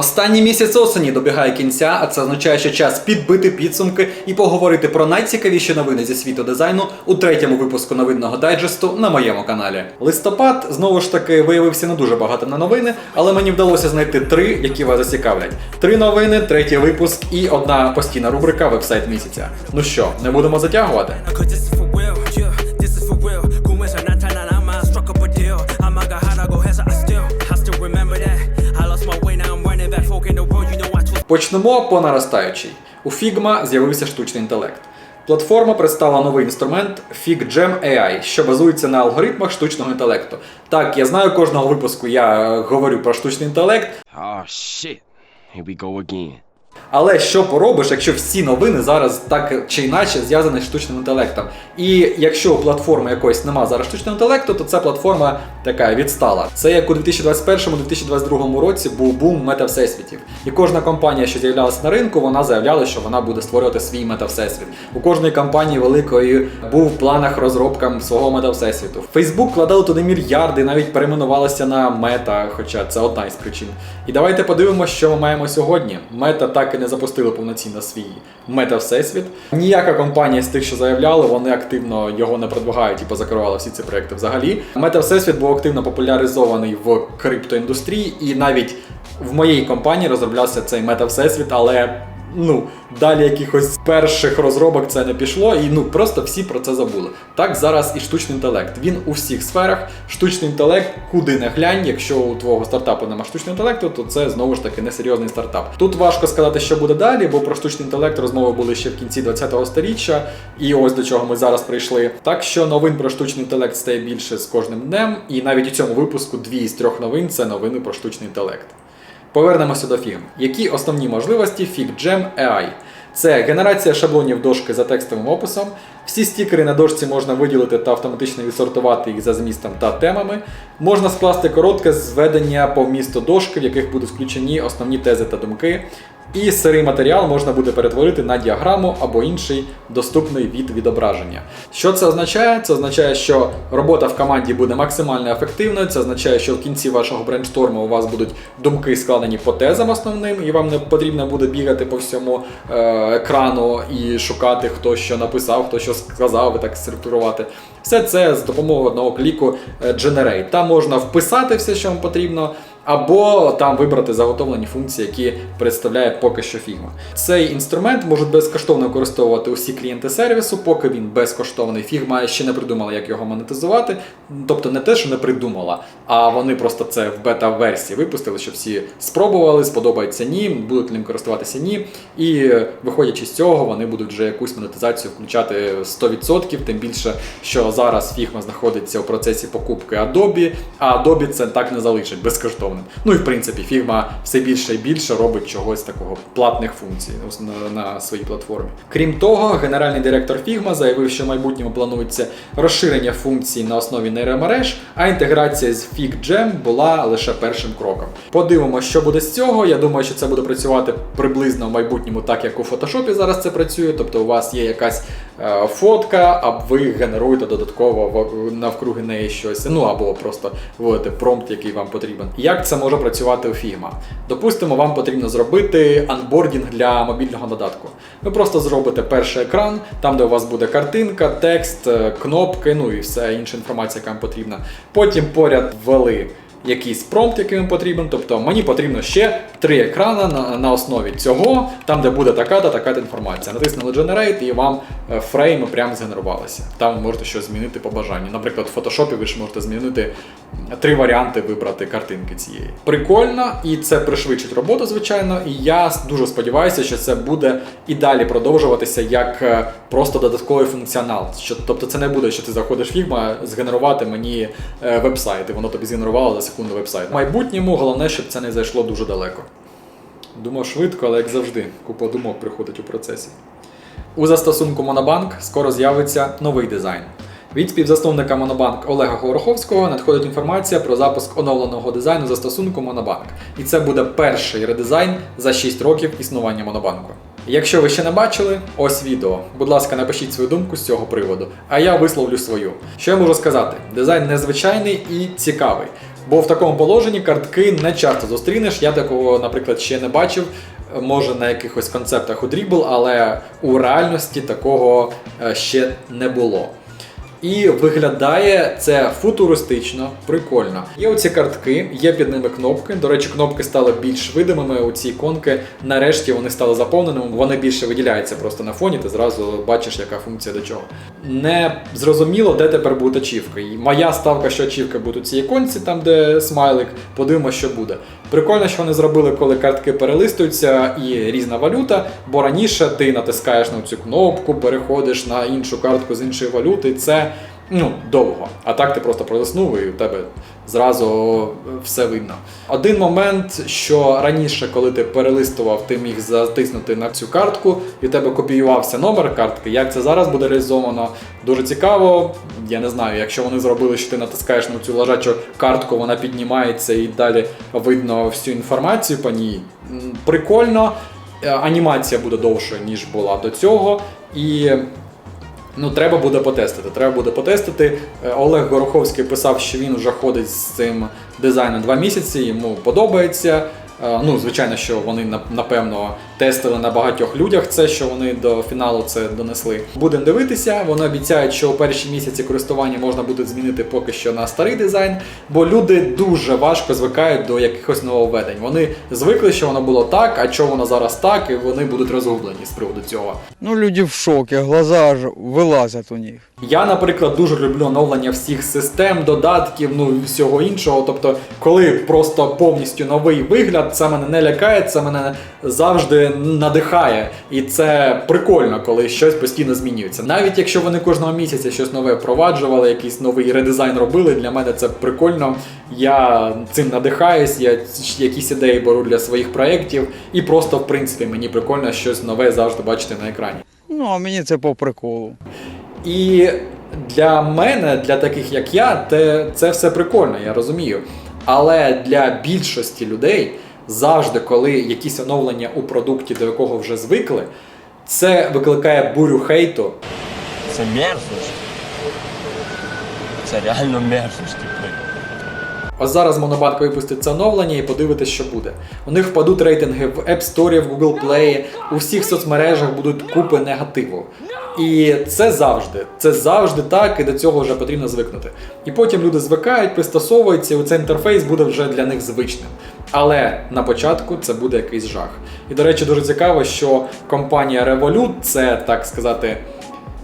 Останній місяць осені добігає кінця, а це означає, що час підбити підсумки і поговорити про найцікавіші новини зі світу дизайну у третьому випуску новинного дайджесту на моєму каналі. Листопад знову ж таки виявився не дуже багатим на новини, але мені вдалося знайти три, які вас зацікавлять. Три новини, третій випуск і одна постійна рубрика вебсайт місяця. Ну що, не будемо затягувати? Почнемо по наростаючій. У Figma з'явився штучний інтелект. Платформа представила новий інструмент FigJam AI, що базується на алгоритмах штучного інтелекту. Так, я знаю, кожного випуску я е, говорю про штучний інтелект, Oh shit. Here we go again. але що поробиш, якщо всі новини зараз так чи інакше зв'язані з штучним інтелектом? І якщо у платформи якоїсь нема зараз штучного інтелекту, то ця платформа така відстала. Це як у 2021-2022 році був бум мета-всесвітів. І кожна компанія, що з'являлася на ринку, вона заявляла, що вона буде створювати свій мета-всесвіт. У кожної компанії великої був в планах розробка свого мета-всесвіту. Facebook вкладали туди мільярди, навіть перейменувалася на мета, хоча це одна із причин. І давайте подивимося, що ми маємо сьогодні. Мета так і не запустили повноцінно свій мета-всесвіт. Ніяка компанія з тих, що заявляли, вони активно його не продвигають і позакривали всі ці проекти взагалі. Мета-всесвіт був активно популяризований в криптоіндустрії, і навіть в моїй компанії розроблявся цей мета-всесвіт, але. Ну, далі якихось перших розробок це не пішло, і ну просто всі про це забули. Так зараз і штучний інтелект. Він у всіх сферах. Штучний інтелект, куди не глянь. Якщо у твого стартапу нема штучного інтелекту, то це знову ж таки несерйозний стартап. Тут важко сказати, що буде далі, бо про штучний інтелект розмови були ще в кінці 20-го сторіччя, і ось до чого ми зараз прийшли. Так що новин про штучний інтелект стає більше з кожним днем, і навіть у цьому випуску дві з трьох новин це новини про штучний інтелект. Повернемося до фігм. Які основні можливості FigJam AI? Це генерація шаблонів дошки за текстовим описом. Всі стікери на дошці можна виділити та автоматично відсортувати їх за змістом та темами. Можна скласти коротке зведення по вмісту дошки, в яких будуть включені основні тези та думки. І сирий матеріал можна буде перетворити на діаграму або інший доступний від відображення. Що це означає? Це означає, що робота в команді буде максимально ефективною. Це означає, що в кінці вашого брейншторму у вас будуть думки складені по тезам основним, і вам не потрібно буде бігати по всьому е, екрану і шукати, хто що написав, хто що сказав, і так структурувати. Все це з допомогою одного кліку е, Generate. Там можна вписати все, що вам потрібно. Або там вибрати заготовлені функції, які представляє поки що Figma. Цей інструмент можуть безкоштовно використовувати усі клієнти сервісу, поки він безкоштовний. Figma ще не придумала, як його монетизувати. Тобто не те, що не придумала, а вони просто це в бета-версії випустили, що всі спробували, сподобається ні, будуть ним користуватися ні. І виходячи з цього, вони будуть вже якусь монетизацію включати 100%, тим більше, що зараз Figma знаходиться у процесі покупки Adobe, а Adobe це так не залишить безкоштовним. Ну і в принципі, Figma все більше і більше робить чогось такого платних функцій на, на своїй платформі. Крім того, генеральний директор Figma заявив, що в майбутньому планується розширення функцій на основі нейромереж, а інтеграція з FigJam була лише першим кроком. Подивимося, що буде з цього. Я думаю, що це буде працювати приблизно в майбутньому, так як у Photoshop зараз це працює. Тобто у вас є якась фотка, а ви генеруєте додатково навкруги неї щось. Ну або просто вводите промпт, який вам потрібен. Як це може працювати у Figma? Допустимо, вам потрібно зробити анбордінг для мобільного додатку. Ви просто зробите перший екран, там де у вас буде картинка, текст, е, кнопки, ну і все інша інформація, яка вам потрібна. Потім поряд ввели якийсь промпт, який вам потрібен. Тобто мені потрібно ще три екрана на, на основі цього, там де буде така та така інформація. Натиснули Generate і вам е, фрейми прямо згенерувалися. Там ви можете щось змінити по бажанню. Наприклад, в Photoshop ви ж можете змінити три варіанти вибрати картинки цієї. Прикольно, і це пришвидшить роботу, звичайно. І я дуже сподіваюся, що це буде і далі продовжуватися як е, просто додатковий функціонал. Що, тобто це не буде, що ти заходиш в Figma, згенерувати мені е, веб-сайт, і воно тобі згенерувало за секунду веб-сайт. В майбутньому головне, щоб це не зайшло дуже далеко. Думав швидко, але як завжди, купа думок приходить у процесі. У застосунку Монобанк скоро з'явиться новий дизайн. Від співзасновника Монобанк Олега Гороховського надходить інформація про запуск оновленого дизайну застосунку Монобанк. І це буде перший редизайн за 6 років існування Монобанку. Якщо ви ще не бачили, ось відео. Будь ласка, напишіть свою думку з цього приводу, а я висловлю свою. Що я можу сказати? Дизайн незвичайний і цікавий. Бо в такому положенні картки не часто зустрінеш. Я такого, наприклад, ще не бачив. Може на якихось концептах у Dribble, але у реальності такого е, ще не було. І виглядає це футуристично, прикольно. Є оці картки, є під ними кнопки. До речі, кнопки стали більш видимими. У ці іконки нарешті вони стали заповненими. Вони більше виділяються просто на фоні. Ти зразу бачиш, яка функція до чого. Не зрозуміло, де тепер будуть ачівки. І моя ставка, що ачівки будуть у цій іконці, там де смайлик. Подивимося, що буде. Прикольно, що вони зробили, коли картки перелистуються і різна валюта, бо раніше ти натискаєш на цю кнопку, переходиш на іншу картку з іншої валюти, це ну, довго. А так ти просто пролиснув і у тебе зразу все видно. Один момент, що раніше, коли ти перелистував, ти міг затиснути на цю картку, і у тебе копіювався номер картки. Як це зараз буде реалізовано? Дуже цікаво. Я не знаю, якщо вони зробили, що ти натискаєш на цю лежачу картку, вона піднімається і далі видно всю інформацію по ній. Прикольно. Е, Анімація буде довшою, ніж була до цього. І Ну, треба буде потестити. Треба буде потестити. Е, Олег Гороховський писав, що він вже ходить з цим дизайном два місяці, йому подобається. Е, Ну, звичайно, що вони нап- напевно тестили на багатьох людях це, що вони до фіналу це донесли. Будемо дивитися. Вони обіцяють, що у перші місяці користування можна буде змінити поки що на старий дизайн, бо люди дуже важко звикають до якихось нововведень. Вони звикли, що воно було так, а що воно зараз так, і вони будуть розгублені з приводу цього. Ну, люди в шоке, глаза аж вилазять у них. Я, наприклад, дуже люблю оновлення всіх систем, додатків, ну і всього іншого. Тобто, коли просто повністю новий вигляд, це мене не лякає, це мене завжди надихає. І це прикольно, коли щось постійно змінюється. Навіть якщо вони кожного місяця щось нове впроваджували, якийсь новий редизайн робили, для мене це прикольно. Я цим надихаюсь, я якісь ідеї беру для своїх проєктів, і просто, в принципі, мені прикольно щось нове завжди бачити на екрані. Ну, а мені це по приколу. І для мене, для таких як я, те, це все прикольно, я розумію. Але для більшості людей завжди, коли якісь оновлення у продукті, до якого вже звикли, це викликає бурю хейту. Це мерзость. Це реально мерзость. Ось зараз Монобанк випустить це оновлення і подивитись, що буде. У них впадуть рейтинги в App Store, в Google Play, у всіх соцмережах будуть купи негативу. І це завжди, це завжди так, і до цього вже потрібно звикнути. І потім люди звикають, пристосовуються, і цей інтерфейс буде вже для них звичним. Але на початку це буде якийсь жах. І до речі, дуже цікаво, що компанія Revolut це так сказати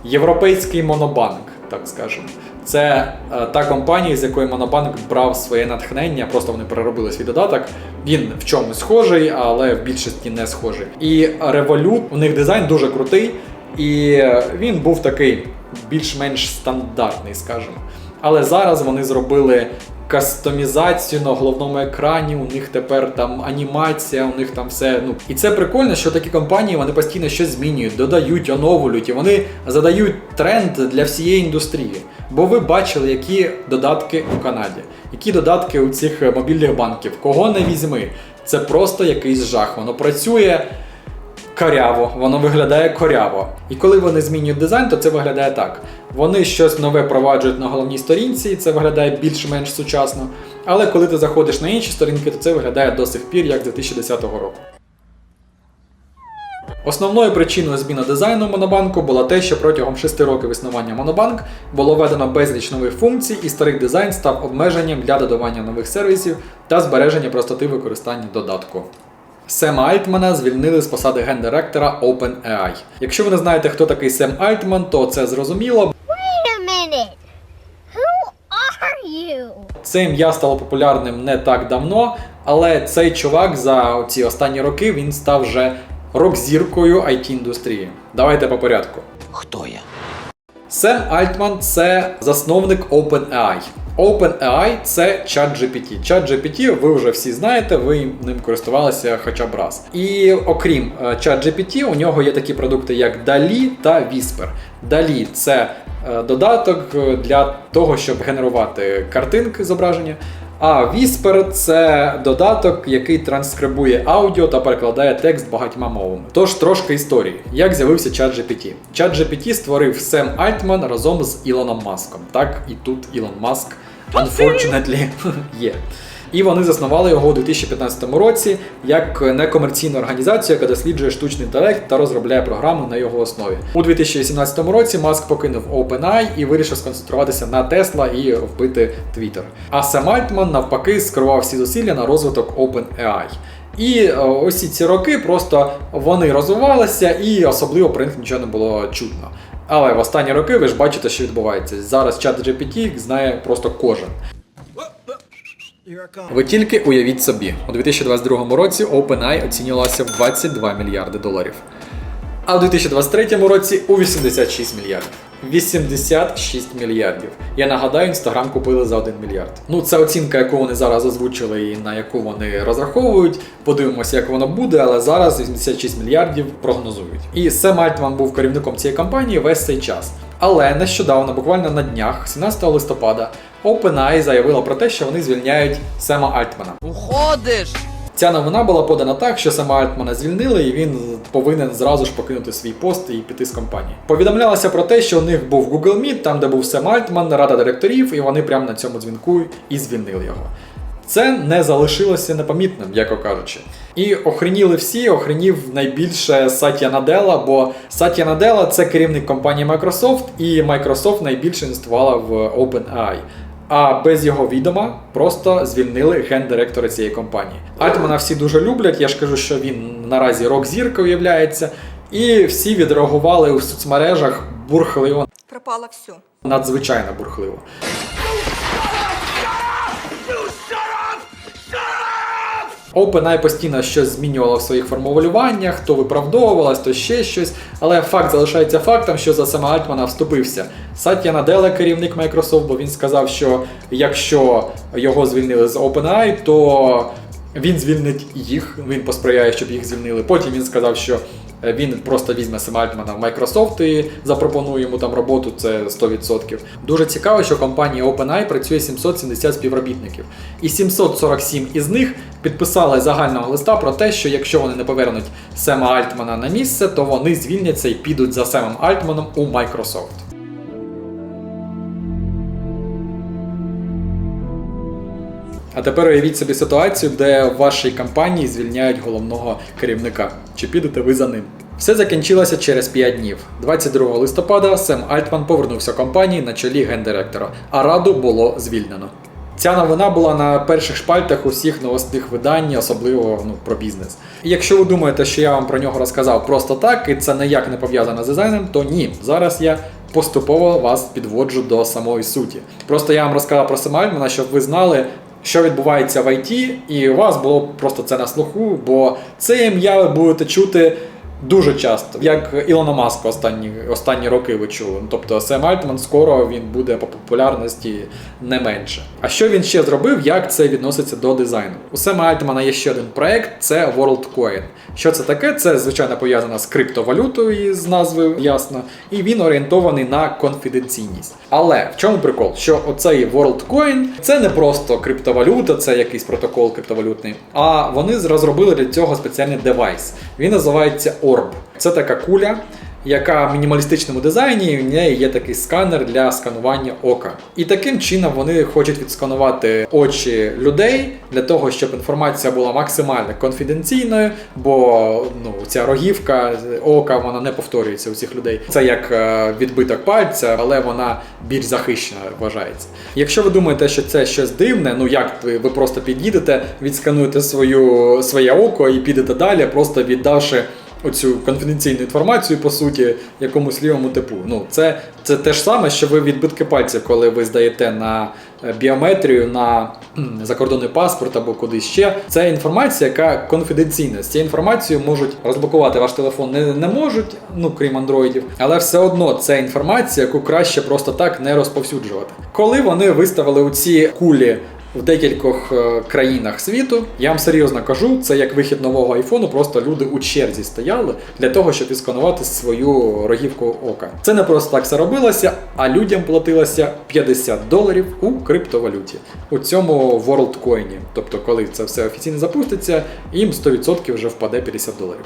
європейський монобанк, так скажемо. Це е, та компанія, з якої Монобанк брав своє натхнення, просто вони переробили свій додаток. Він в чомусь схожий, але в більшості не схожий. І Revolut, у них дизайн дуже крутий, і е, він був такий більш-менш стандартний, скажімо. Але зараз вони зробили кастомізацію на головному екрані. У них тепер там анімація, у них там все. Ну і це прикольно, що такі компанії вони постійно щось змінюють, додають, оновлюють, і вони задають тренд для всієї індустрії. Бо ви бачили, які додатки у Канаді, які додатки у цих мобільних банків. Кого не візьми, це просто якийсь жах. Воно працює коряво, воно виглядає коряво. І коли вони змінюють дизайн, то це виглядає так. Вони щось нове проваджують на головній сторінці, і це виглядає більш-менш сучасно. Але коли ти заходиш на інші сторінки, то це виглядає до сих пір як з 2010 року. Основною причиною зміни дизайну Монобанку було те, що протягом 6 років існування Монобанк було введено безліч нових функцій, і старий дизайн став обмеженням для додавання нових сервісів та збереження простоти використання додатку. Сема Альтмана звільнили з посади гендиректора OpenAI. Якщо ви не знаєте, хто такий Сем Альтман, то це зрозуміло. Це ім'я стало популярним не так давно, але цей чувак за ці останні роки він став вже рок-зіркою it індустрії. Давайте по порядку. Хто я? Сем Альтман це засновник OpenAI. OpenAI це ChatGPT. ChatGPT ви вже всі знаєте, ви ним користувалися хоча б раз. І окрім е, ChatGPT, у нього є такі продукти, як DALI та Whisper. DALI – це е, додаток е, для того, щоб генерувати картинки зображення. А Whisper – це додаток, який транскрибує аудіо та перекладає текст багатьма мовами. Тож трошки історії. Як з'явився ChatGPT? ChatGPT створив Сем Альтман разом з Ілоном Маском. Так, і тут Ілон Маск Unfortunately, є. І вони заснували його у 2015 році як некомерційну організацію, яка досліджує штучний інтелект та розробляє програми на його основі. У 2018 році Маск покинув OpenAI і вирішив сконцентруватися на Tesla і вбити Twitter. А Сем Альтман навпаки скерував всі зусилля на розвиток OpenAI. І е, ось ці роки просто вони розвивалися, і особливо про них нічого не було чутно. Але в останні роки ви ж бачите, що відбувається. Зараз чат GPT знає просто кожен. Ви тільки уявіть собі, у 2022 році OpenAI оцінювалася в 22 мільярди доларів. А в 2023 році у 86 мільярдів. 86 мільярдів. Я нагадаю, інстаграм купили за 1 мільярд. Ну, це оцінка, яку вони зараз озвучили і на яку вони розраховують. Подивимося, як воно буде, але зараз 86 мільярдів прогнозують. І Сем Альтман був керівником цієї компанії весь цей час. Але нещодавно, буквально на днях, 17 листопада, OpenAI заявила про те, що вони звільняють Сема Альтмана. Уходиш! Ця новина була подана так, що саме Альтмана звільнили, і він повинен зразу ж покинути свій пост і піти з компанії. Повідомлялося про те, що у них був Google Meet, там де був Сем Альтман, рада директорів, і вони прямо на цьому дзвінку і звільнили його. Це не залишилося непомітним, яко кажучи. І охреніли всі, охренів найбільше Сатя Наделла, бо Сатя Наделла це керівник компанії Microsoft, і Microsoft найбільше інвестувала в OpenAI. А без його відома просто звільнили гендиректора цієї компанії. Альтмана всі дуже люблять. Я ж кажу, що він наразі рок-зіркою являється, і всі відреагували у соцмережах бурхливо, пропало все. надзвичайно бурхливо. OpenAI постійно щось змінювала в своїх формулюваннях, то виправдовувалась, то ще щось. Але факт залишається фактом, що за сама Альтмана вступився Сатя Наделе, керівник Microsoft, бо він сказав, що якщо його звільнили з OpenAI, то він звільнить їх, він посприяє, щоб їх звільнили. Потім він сказав, що е, він просто візьме Сема Альтмана в Microsoft і запропонує йому там роботу, це 100%. Дуже цікаво, що компанія OpenAI працює 770 співробітників. І 747 із них підписали загального листа про те, що якщо вони не повернуть Сема Альтмана на місце, то вони звільняться і підуть за Семом Альтманом у Microsoft. А тепер уявіть собі ситуацію, де в вашій компанії звільняють головного керівника. Чи підете ви за ним? Все закінчилося через 5 днів. 22 листопада Сем Альтман повернувся компанії на чолі гендиректора, а раду було звільнено. Ця новина була на перших шпальтах усіх новостних видань, особливо ну, про бізнес. І якщо ви думаєте, що я вам про нього розказав просто так, і це ніяк не пов'язано з дизайном, то ні. Зараз я поступово вас підводжу до самої суті. Просто я вам розказав про Сема Альтмана, щоб ви знали, що відбувається в ІТ, і у вас було просто це на слуху, бо це ім'я ви будете чути дуже часто, як Ілона Маска останні, останні роки ви чули. Ну, Тобто Сем Альтман скоро він буде по популярності не менше. А що він ще зробив, як це відноситься до дизайну? У Сема Альтмана є ще один проект, це WorldCoin. Що це таке? Це звичайно пов'язано з криптовалютою з назви ясно, і він орієнтований на конфіденційність. Але в чому прикол? Що оцей WorldCoin це не просто криптовалюта, це якийсь протокол криптовалютний, а вони розробили для цього спеціальний девайс. Він називається Orb. Це така куля. Яка в мінімалістичному дизайні, в неї є такий сканер для сканування ока. І таким чином вони хочуть відсканувати очі людей для того, щоб інформація була максимально конфіденційною, бо ну, ця рогівка ока вона не повторюється у цих людей. Це як е, відбиток пальця, але вона більш захищена вважається. Якщо ви думаєте, що це щось дивне, ну як ви просто під'їдете, відскануєте свою, своє око і підете далі, просто віддавши оцю конфіденційну інформацію, по суті, якомусь лівому типу. Ну, це, це те ж саме, що ви відбитки пальців, коли ви здаєте на е, біометрію, на закордонний паспорт або кудись ще. Це інформація, яка конфіденційна. З цією інформацією можуть розблокувати ваш телефон, не, не можуть, ну крім андроїдів, але все одно це інформація, яку краще просто так не розповсюджувати. Коли вони виставили у ці кулі в декількох е, країнах світу. Я вам серйозно кажу, це як вихід нового айфону, просто люди у черзі стояли для того, щоб відсканувати свою рогівку ока. Це не просто так все робилося, а людям платилося 50 доларів у криптовалюті у цьому WorldCoin. Тобто, коли це все офіційно запуститься, їм 100% вже впаде 50 доларів.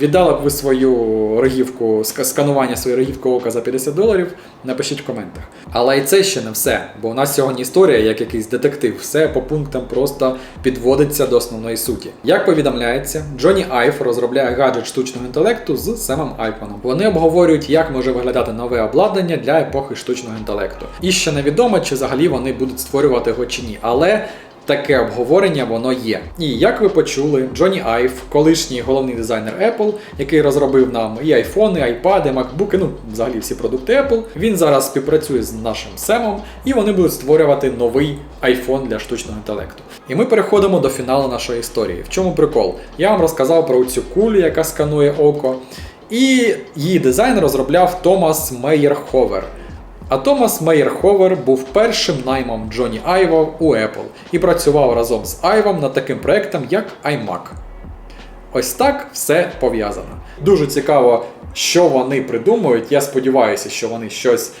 Віддали б ви свою рогівку, ска- сканування своєї рогівки ока за 50 доларів, напишіть в коментах. Але і це ще не все, бо у нас сьогодні історія, як якийсь детектив, все по пунктам просто підводиться до основної суті. Як повідомляється, Джонні Айв розробляє гаджет штучного інтелекту з Семом Айкманом. Вони обговорюють, як може виглядати нове обладнання для епохи штучного інтелекту. І ще невідомо, чи взагалі вони будуть створювати його чи ні. Але Таке обговорення воно є. І як ви почули, Джонні Айв, колишній головний дизайнер Apple, який розробив нам і айфони, айпади, макбуки, ну взагалі всі продукти Apple. Він зараз співпрацює з нашим Семом, і вони будуть створювати новий iPhone для штучного інтелекту. І ми переходимо до фіналу нашої історії. В чому прикол? Я вам розказав про цю кулю, яка сканує око. І її дизайн розробляв Томас Мейєрховер. А Томас Мейерховер був першим наймом Джоні Айва у Apple і працював разом з Айвом над таким проектом, як iMac. Ось так все пов'язано. Дуже цікаво, що вони придумують. Я сподіваюся, що вони щось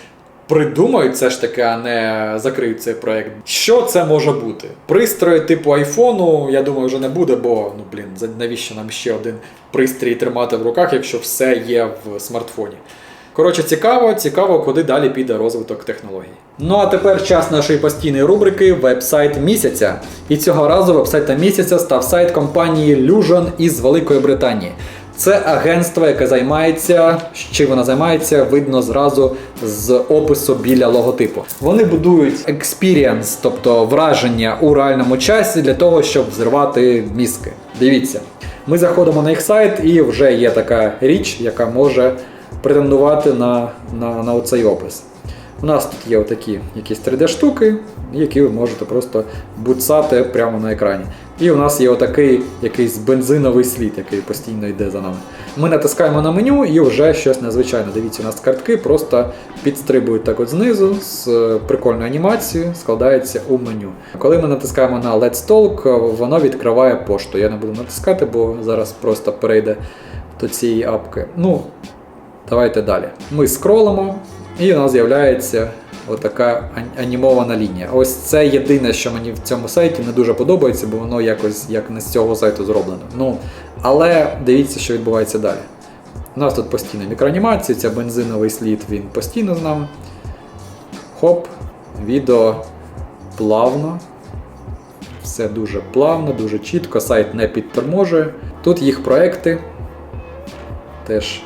придумають, все ж таки, а не закриють цей проект. Що це може бути? Пристрої типу айфону, я думаю, вже не буде, бо ну блін, навіщо нам ще один пристрій тримати в руках, якщо все є в смартфоні. Коротше, цікаво, цікаво, куди далі піде розвиток технологій. Ну а тепер час нашої постійної рубрики Вебсайт місяця. І цього разу вебсайтом місяця став сайт компанії Lusion із Великої Британії. Це агентство, яке займається, чим вона займається, видно зразу з опису біля логотипу. Вони будують experience, тобто враження у реальному часі для того, щоб взривати мізки. Дивіться, ми заходимо на їх сайт, і вже є така річ, яка може претендувати на, на, на оцей опис. У нас тут є отакі якісь 3D-штуки, які ви можете просто буцати прямо на екрані. І у нас є отакий якийсь бензиновий слід, який постійно йде за нами. Ми натискаємо на меню і вже щось незвичайне. Дивіться, у нас картки просто підстрибують так от знизу з е, прикольною анімацією, складається у меню. Коли ми натискаємо на Let's Talk, воно відкриває пошту. Я не буду натискати, бо зараз просто перейде до цієї апки. Ну, Давайте далі. Ми скролимо, і у нас з'являється отака анімована лінія. Ось це єдине, що мені в цьому сайті не дуже подобається, бо воно якось як не з цього сайту зроблено. Ну, але дивіться, що відбувається далі. У нас тут постійно мікроанімація, ця бензиновий слід він постійно з нами. Хоп, відео плавно. Все дуже плавно, дуже чітко, сайт не підторможує. Тут їх проекти. Теж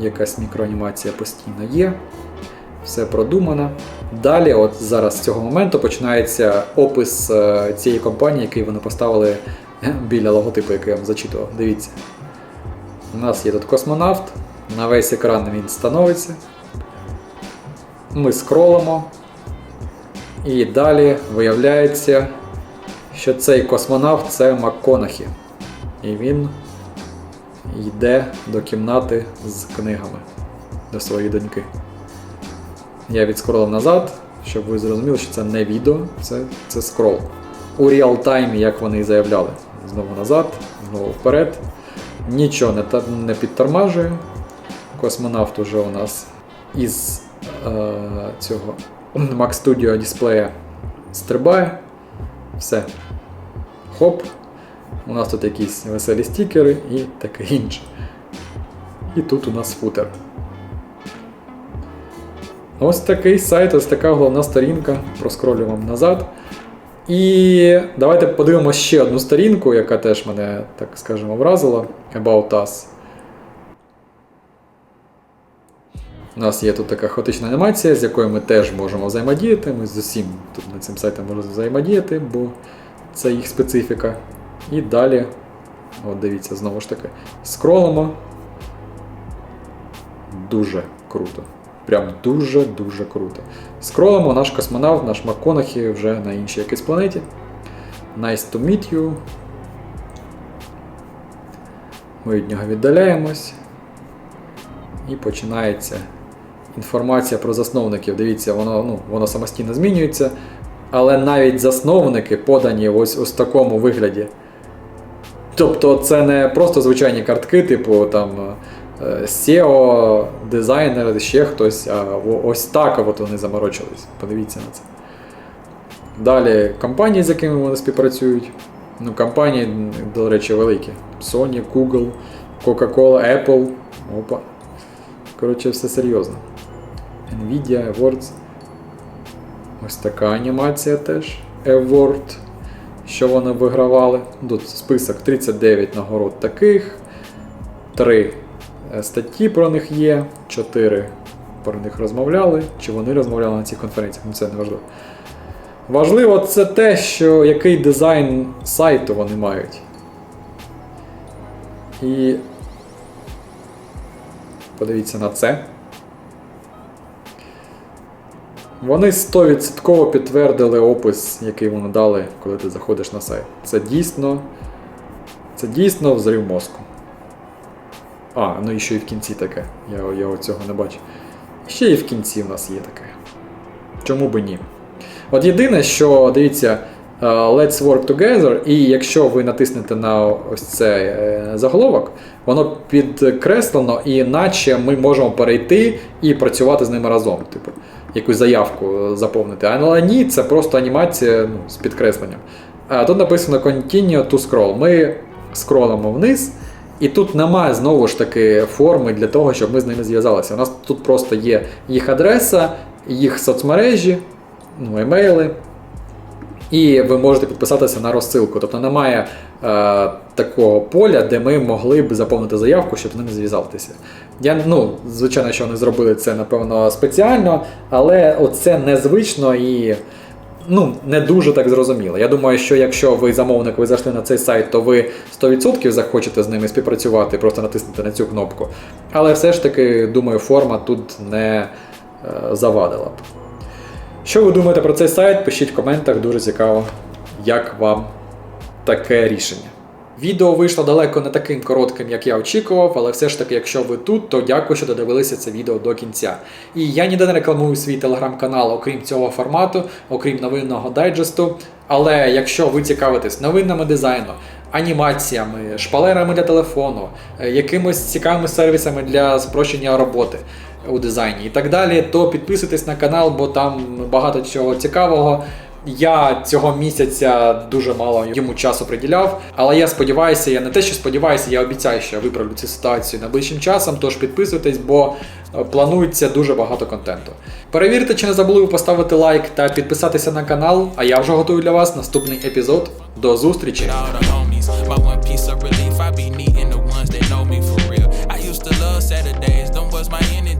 якась мікроанімація постійно є. Все продумано. Далі, от зараз з цього моменту починається опис е, цієї компанії, який вони поставили е, біля логотипу, який я вам зачитував. Дивіться. У нас є тут космонавт, на весь екран він становиться. Ми скролимо. І далі виявляється, що цей космонавт це МакКонахі. І він йде до кімнати з книгами до своєї доньки. Я відскролив назад, щоб ви зрозуміли, що це не відео, це, це скрол. У реал-таймі, як вони і заявляли. Знову назад, знову вперед. Нічого не, не підтормажує. Космонавт уже у нас із е, цього Mac Studio дисплея стрибає. Все. Хоп. У нас тут якісь веселі стікери і таке інше. І тут у нас футер. Ось такий сайт, ось така головна сторінка. Проскролю вам назад. І давайте подивимося ще одну сторінку, яка теж мене, так скажемо, вразила. About Us. У нас є тут така хаотична анімація, з якою ми теж можемо взаємодіяти. Ми з усім тут над цим сайтом можемо взаємодіяти, бо це їх специфіка. І далі, от дивіться, знову ж таки, скролимо. Дуже круто. Прям дуже-дуже круто. Скролимо наш космонавт, наш МакКонахі вже на іншій якійсь планеті. Nice to meet you. Ми від нього віддаляємось. І починається інформація про засновників. Дивіться, воно, ну, воно самостійно змінюється. Але навіть засновники подані ось, в такому вигляді. Тобто це не просто звичайні картки, типу там е, SEO, дизайнер, ще хтось, а ось так от вони заморочились. Подивіться на це. Далі компанії, з якими вони співпрацюють. Ну, компанії, до речі, великі. Sony, Google, Coca-Cola, Apple. Опа. Коротше, все серйозно. Nvidia, Awards. Ось така анімація теж. Award. Що вони вигравали? Тут список 39 нагород таких. 3 статті про них є, 4 про них розмовляли, чи вони розмовляли на цих конференціях, ну це не важливо. Важливо це те, що який дизайн сайту вони мають. І подивіться на це. Вони 100% підтвердили опис, який вони дали, коли ти заходиш на сайт. Це дійсно. Це дійсно взрив мозку. А, ну і ще і в кінці таке. Я, я цього не бачу. Ще і в кінці в нас є таке. Чому би ні? От єдине, що дивіться, е, Let's Work Together, і якщо ви натиснете на ось цей е, заголовок, воно підкреслено, і наче ми можемо перейти і працювати з ними разом. Типу, якусь заявку е, заповнити. Але ні, це просто анімація ну, з підкресленням. Тут написано Continue to scroll. Ми скролимо вниз. І тут немає знову ж таки форми для того, щоб ми з ними зв'язалися. У нас тут просто є їх адреса, їх соцмережі, ну, емейли, і ви можете підписатися на розсилку. Тобто немає е, такого поля, де ми могли б заповнити заявку, щоб з ними зв'язатися. Я, ну, звичайно, що вони зробили це, напевно, спеціально, але оце незвично і ну, не дуже так зрозуміло. Я думаю, що якщо ви замовник, ви зайшли на цей сайт, то ви 100% захочете з ними співпрацювати, просто натиснете на цю кнопку. Але все ж таки, думаю, форма тут не е, завадила б. Що ви думаєте про цей сайт? Пишіть в коментах, дуже цікаво, як вам таке рішення. Відео вийшло далеко не таким коротким, як я очікував, але все ж таки, якщо ви тут, то дякую, що додивилися це відео до кінця. І я ніде не рекламую свій телеграм-канал, окрім цього формату, окрім новинного дайджесту. Але якщо ви цікавитесь новинами дизайну, анімаціями, шпалерами для телефону, е, якимось цікавими сервісами для спрощення роботи у дизайні і так далі, то підписуйтесь на канал, бо там багато чого цікавого. Я цього місяця дуже мало йому часу приділяв, але я сподіваюся, я не те, що сподіваюся, я обіцяю, що я виправлю цю ситуацію найближчим часом. Тож підписуйтесь, бо е, планується дуже багато контенту. Перевірте, чи не забули поставити лайк та підписатися на канал. А я вже готую для вас наступний епізод. До зустрічі!